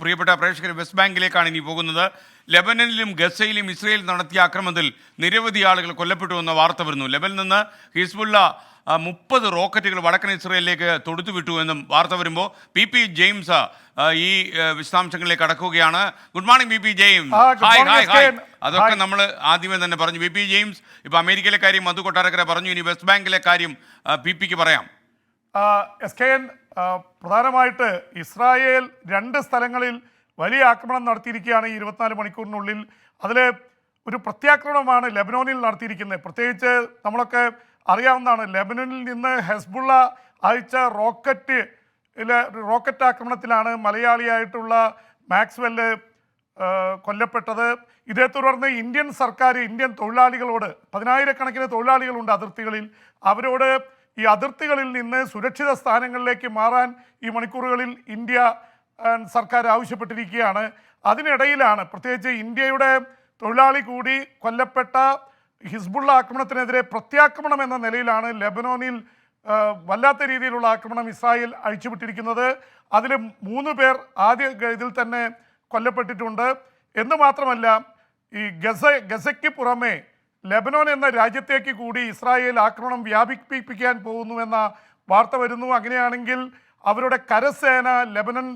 പ്രിയപ്പെട്ട പ്രേക്ഷകർ വെസ്റ്റ് ബാങ്കിലേക്കാണ് ഇനി പോകുന്നത്. ലെബനനിലും ഗസയിലും ഇസ്രയേൽ നടത്തിയ ആക്രമണത്തിൽ നിരവധി ആളുകൾ കൊല്ലപ്പെട്ടു എന്ന വാർത്ത വരുന്നു. ലെബനിൽ നിന്ന് ഹിസ്ബുള്ള മുപ്പത് റോക്കറ്റുകൾ വടക്കൻ ഇസ്രയേലിലേക്ക് തൊടുത്തു വിട്ടു എന്നും വാർത്ത വരുമ്പോൾ പി പി ജെയിംസ് ഈ വിശദാംശങ്ങളിലേക്ക് കടക്കുകയാണ്. Good morning P P James. Hi hi hi. അതൊക്കെ നമ്മൾ ആദ്യമേ തന്നെ പറഞ്ഞു. പി പി ജെയിംസ് ഇപ്പൊ അമേരിക്കയിലെ കാര്യം മധു കൊട്ടാരക്കര പറഞ്ഞു. ഇനി വെസ്റ്റ് ബാങ്കിലെ കാര്യം പി പിക്ക് പറയാം. എസ് കെ എൻ പ്രധാനമായിട്ട് ഇസ്രായേൽ രണ്ട് സ്ഥലങ്ങളിൽ വലിയ ആക്രമണം നടത്തിയിരിക്കുകയാണ് ഈ ഇരുപത്തിനാല് മണിക്കൂറിനുള്ളിൽ. അതിൽ ഒരു പ്രത്യാക്രമണമാണ് ലെബനോനിൽ നടത്തിയിരിക്കുന്നത്. പ്രത്യേകിച്ച് നമ്മളൊക്കെ അറിയാവുന്നതാണ് ലെബനനിൽ നിന്ന് ഹെസ്ബുള്ള അയച്ച റോക്കറ്റ് റോക്കറ്റ് ആക്രമണത്തിലാണ് മലയാളിയായിട്ടുള്ള മാക്സ്വെല്ല് കൊല്ലപ്പെട്ടത്. ഇതേ തുടർന്ന് ഇന്ത്യൻ സർക്കാർ ഇന്ത്യൻ തൊഴിലാളികളോട് പതിനായിരക്കണക്കിന് തൊഴിലാളികളുണ്ട് അതിർത്തികളിൽ. അവരോട് ഈ അതിർത്തികളിൽ നിന്ന് സുരക്ഷിത സ്ഥാനങ്ങളിലേക്ക് മാറാൻ ഈ മണിക്കൂറുകളിൽ ഇന്ത്യ സർക്കാർ ആവശ്യപ്പെട്ടിരിക്കുകയാണ്. അതിനിടയിലാണ് പ്രത്യേകിച്ച് ഇന്ത്യയുടെ തൊഴിലാളി കൂടി കൊല്ലപ്പെട്ട ഹിസ്ബുള്ള ആക്രമണത്തിനെതിരെ പ്രത്യാക്രമണം എന്ന നിലയിലാണ് ലെബനോനിൽ വല്ലാത്ത രീതിയിലുള്ള ആക്രമണം ഇസ്രായേൽ അഴിച്ചുവിട്ടിരിക്കുന്നത്. അതിൽ മൂന്ന് പേർ ആദ്യ ഇതിൽ തന്നെ കൊല്ലപ്പെട്ടിട്ടുണ്ട്. എന്ന് മാത്രമല്ല ഈ ഗസ ഗസയ്ക്ക് പുറമെ ലെബനോൻ എന്ന രാജ്യത്തേക്ക് കൂടി ഇസ്രായേൽ ആക്രമണം വ്യാപിപ്പിക്കാൻ പോകുന്നുവെന്ന വാർത്ത വരുന്നു. അങ്ങനെയാണെങ്കിൽ അവരുടെ കരസേന ലെബനൻ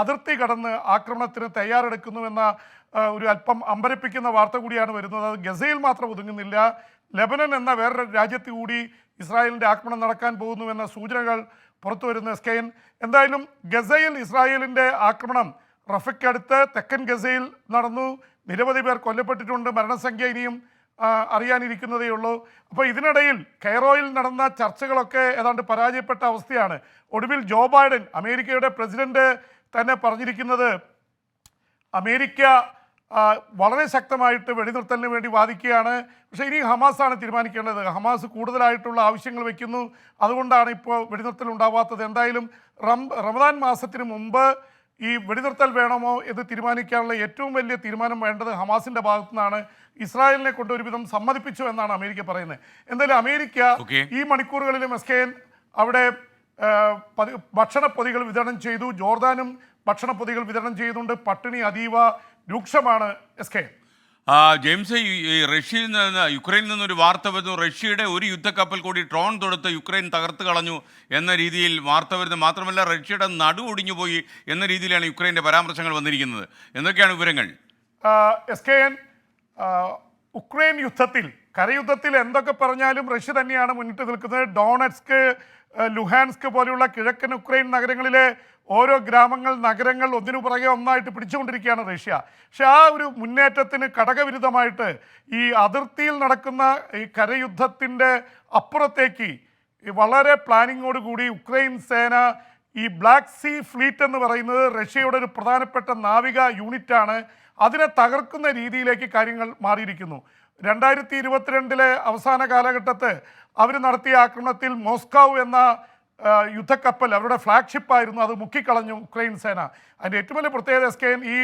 അതിർത്തി കടന്ന് ആക്രമണത്തിന് തയ്യാറെടുക്കുന്നുവെന്ന ഒരു അല്പം അമ്പരപ്പിക്കുന്ന വാർത്ത കൂടിയാണ് വരുന്നത്. അത് ഗസയിൽ മാത്രം ഒതുങ്ങുന്നില്ല. ലെബനൻ എന്ന വേറൊരു രാജ്യത്ത് കൂടി ഇസ്രായേലിന്റെ ആക്രമണം നടക്കാൻ പോകുന്നുവെന്ന സൂചനകൾ പുറത്തു വരുന്ന. കെ എന്തായാലും ഗസയിൽ ഇസ്രായേലിന്റെ ആക്രമണം റഫയ്ക്കടുത്ത് തെക്കൻ ഗസയിൽ നടന്നു. നിരവധി പേർ കൊല്ലപ്പെട്ടിട്ടുണ്ട്. മരണസംഖ്യ ഇനിയും അറിയാനിരിക്കുന്നതേ ഉള്ളൂ. അപ്പോൾ ഇതിനിടയിൽ കെയറോയിൽ നടന്ന ചർച്ചകളൊക്കെ ഏതാണ്ട് പരാജയപ്പെട്ട അവസ്ഥയാണ്. ഒടുവിൽ ജോ ബൈഡൻ അമേരിക്കയുടെ പ്രസിഡന്റ് തന്നെ പറഞ്ഞിരിക്കുന്നത് അമേരിക്ക വളരെ ശക്തമായിട്ട് വെടിനിർത്തലിന് വേണ്ടി വാദിക്കുകയാണ്. പക്ഷേ ഇനി ഹമാസാണ് തീരുമാനിക്കേണ്ടത്. ഹമാസ് കൂടുതലായിട്ടുള്ള ആവശ്യങ്ങൾ വയ്ക്കുന്നു അതുകൊണ്ടാണ് ഇപ്പോൾ വെടിനിർത്തൽ ഉണ്ടാവാത്തത്. എന്തായാലും റം റമദാൻ മാസത്തിന് മുമ്പ് ഈ വെടിനിർത്തൽ വേണമോ എന്ന് തീരുമാനിക്കാനുള്ള ഏറ്റവും വലിയ തീരുമാനം വേണ്ടത് ഹമാസിന്റെ ഭാഗത്തു നിന്നാണ് ഇസ്രായേലിനെ കൊണ്ട് ഒരുവിധം സമ്മതിപ്പിച്ചു എന്നാണ് അമേരിക്ക പറയുന്നത്. എന്തായാലും അമേരിക്ക ഈ മണിക്കൂറുകളിലും എസ് കെ അവിടെ പതി- ഭക്ഷണപ്പൊതികൾ വിതരണം ചെയ്തു. ജോർദാനും ഭക്ഷണപ്പൊതികൾ വിതരണം ചെയ്തുകൊണ്ട് പട്ടിണി അതീവ രൂക്ഷമാണ് എസ് കെ ആ, ജെയിംസ് ഈ- റഷ്യയിൽ നിന്ന് യുക്രൈനിൽ നിന്നൊരു വാർത്ത വരുന്നു. റഷ്യയുടെ ഒരു യുദ്ധക്കപ്പൽ കൂടി ട്രോൺ തൊടുത്ത് യുക്രൈൻ തകർത്ത് കളഞ്ഞു എന്ന രീതിയിൽ വാർത്ത വരുന്നു മാത്രമല്ല റഷ്യയുടെ നടു ഒടിഞ്ഞു പോയി എന്ന രീതിയിലാണ് യുക്രൈന്റെ പരാമർശങ്ങൾ വന്നിരിക്കുന്നത്. എന്തൊക്കെയാണ് വിവരങ്ങൾ? എസ് കെ എൻ ഉക്രൈൻ യുദ്ധത്തിൽ കരയുദ്ധത്തിൽ എന്തൊക്കെ പറഞ്ഞാലും റഷ്യ തന്നെയാണ് മുന്നിട്ട് നിൽക്കുന്നത്. ഡോണറ്റ്സ്ക് ലുഹാൻസ്ക് പോലെയുള്ള കിഴക്കൻ ഉക്രൈൻ നഗരങ്ങളിലെ ഓരോ ഗ്രാമങ്ങൾ നഗരങ്ങൾ ഒന്നിനു പുറകെ ഒന്നായിട്ട് പിടിച്ചുകൊണ്ടിരിക്കുകയാണ് റഷ്യ. പക്ഷെ ആ ഒരു മുന്നേറ്റത്തിന് ഘടകവിരുദ്ധമായിട്ട് ഈ അതിർത്തിയിൽ നടക്കുന്ന ഈ കരയുദ്ധത്തിന്റെ അപ്പുറത്തേക്ക് വളരെ പ്ലാനിങ്ങോട് കൂടി ഉക്രൈൻ സേന ഈ ബ്ലാക്ക് സീ ഫ്ലീറ്റ് എന്ന് പറയുന്നത് റഷ്യയുടെ ഒരു പ്രധാനപ്പെട്ട നാവിക യൂണിറ്റാണ്. അതിനെ തകർക്കുന്ന രീതിയിലേക്ക് കാര്യങ്ങൾ മാറിയിരിക്കുന്നു. രണ്ടായിരത്തി ഇരുപത്തിരണ്ടിലെ അവസാന കാലഘട്ടത്ത് അവർ നടത്തിയ ആക്രമണത്തിൽ മോസ്കോ എന്ന യുദ്ധക്കപ്പൽ അവരുടെ ഫ്ലാഗ്ഷിപ്പ് ആയിരുന്നു. അത് മുക്കിക്കളഞ്ഞു ഉക്രൈൻ സേന. അതിന്റെ ഏറ്റവും വലിയ പ്രത്യേകത എസ് കെ ഈ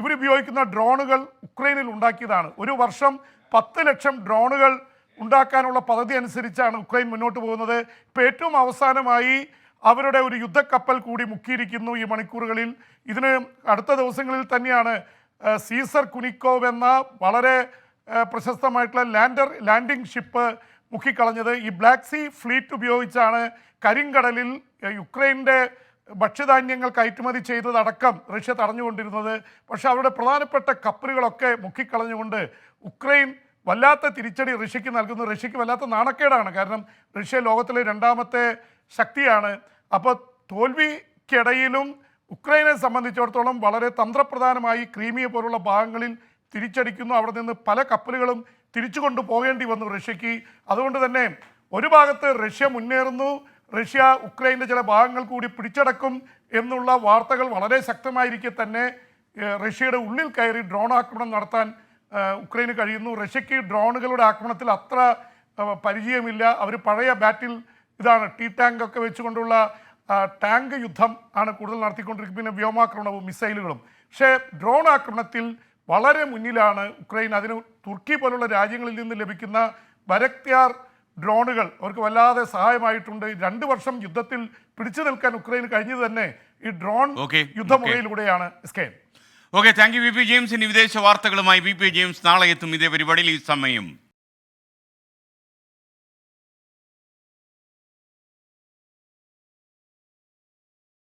ഇവരുപയോഗിക്കുന്ന ഡ്രോണുകൾ ഉക്രൈനിൽ ഉണ്ടാക്കിയതാണ്. ഒരു വർഷം പത്ത് ലക്ഷം ഡ്രോണുകൾ ഉണ്ടാക്കാനുള്ള പദ്ധതി അനുസരിച്ചാണ് ഉക്രൈൻ മുന്നോട്ട് പോകുന്നത്. ഇപ്പോൾ ഏറ്റവും അവസാനമായി അവരുടെ ഒരു യുദ്ധക്കപ്പൽ കൂടി മുക്കിയിരിക്കുന്നു ഈ മണിക്കൂറുകളിൽ. ഇതിന് അടുത്ത ദിവസങ്ങളിൽ തന്നെയാണ് സീസർ കുനിക്കോവ് എന്ന വളരെ പ്രശസ്തമായിട്ടുള്ള ലാൻഡർ ലാൻഡിംഗ് ഷിപ്പ് മുക്കിക്കളഞ്ഞത് ഈ ബ്ലാക്ക് സീ ഫ്ലീറ്റ് ഉപയോഗിച്ചാണ് കരിങ്കടലിൽ യുക്രൈന്റെ ഭക്ഷ്യധാന്യങ്ങൾ കയറ്റുമതി ചെയ്തതടക്കം റഷ്യ തടഞ്ഞുകൊണ്ടിരുന്നത്. പക്ഷേ അവരുടെ പ്രധാനപ്പെട്ട കപ്പലുകളൊക്കെ മുക്കിക്കളഞ്ഞുകൊണ്ട് ഉക്രൈൻ വല്ലാത്ത തിരിച്ചടി റഷ്യക്ക് നൽകുന്നു. റഷ്യക്ക് വല്ലാത്ത നാണക്കേടാണ്. കാരണം റഷ്യ ലോകത്തിലെ രണ്ടാമത്തെ ശക്തിയാണ്. അപ്പോൾ തോൽവിക്കിടയിലും ഉക്രൈനെ സംബന്ധിച്ചിടത്തോളം വളരെ തന്ത്രപ്രധാനമായി ക്രീമിയ പോലുള്ള ഭാഗങ്ങളിൽ തിരിച്ചടിക്കുന്നു. അവിടെ നിന്ന് പല കപ്പലുകളും തിരിച്ചു കൊണ്ടു പോകേണ്ടി വന്നു റഷ്യക്ക്. അതുകൊണ്ട് തന്നെ ഒരു ഭാഗത്ത് റഷ്യ മുന്നേറുന്നു. റഷ്യ ഉക്രൈന്റെ ചില ഭാഗങ്ങൾ കൂടി പിടിച്ചടക്കും എന്നുള്ള വാർത്തകൾ വളരെ ശക്തമായിരിക്കെ തന്നെ റഷ്യയുടെ ഉള്ളിൽ കയറി ഡ്രോൺ ആക്രമണം നടത്താൻ ഉക്രൈന് കഴിയുന്നു. റഷ്യക്ക് ഡ്രോണുകളുടെ ആക്രമണത്തിൽ അത്ര പരിചയമില്ല. അവർ പഴയ ബാറ്റിൽ ഇതാണ് ടി ടാങ്ക് ഒക്കെ വെച്ചുകൊണ്ടുള്ള ടാങ്ക് യുദ്ധം ആണ് കൂടുതൽ നടത്തിക്കൊണ്ടിരിക്കുന്നത്. പിന്നെ വ്യോമാക്രമണവും മിസൈലുകളും. പക്ഷേ ഡ്രോൺ ആക്രമണത്തിൽ വളരെ മുന്നിലാണ് ഉക്രൈൻ അതിന് തുർക്കി പോലുള്ള രാജ്യങ്ങളിൽ നിന്ന് ലഭിക്കുന്ന വരക്തിയാർ ഡ്രോണുകൾ. അവർക്ക് വല്ലാതെ സഹായമായിട്ടുണ്ട്. രണ്ട് വർഷം യുദ്ധത്തിൽ പിടിച്ചു നിൽക്കാൻ ഉക്രൈന് കഴിഞ്ഞത് തന്നെ ഈ ഡ്രോൺ യുദ്ധമുറയിലൂടെയാണ്. Skein okay thank you V P ജെയിംസിന് വിദേശ വാർത്തകളുമായി വി പി ജെയിംസ് നാളെ എത്തും ഇതേ പരിപാടിയിൽ ഈ സമയം.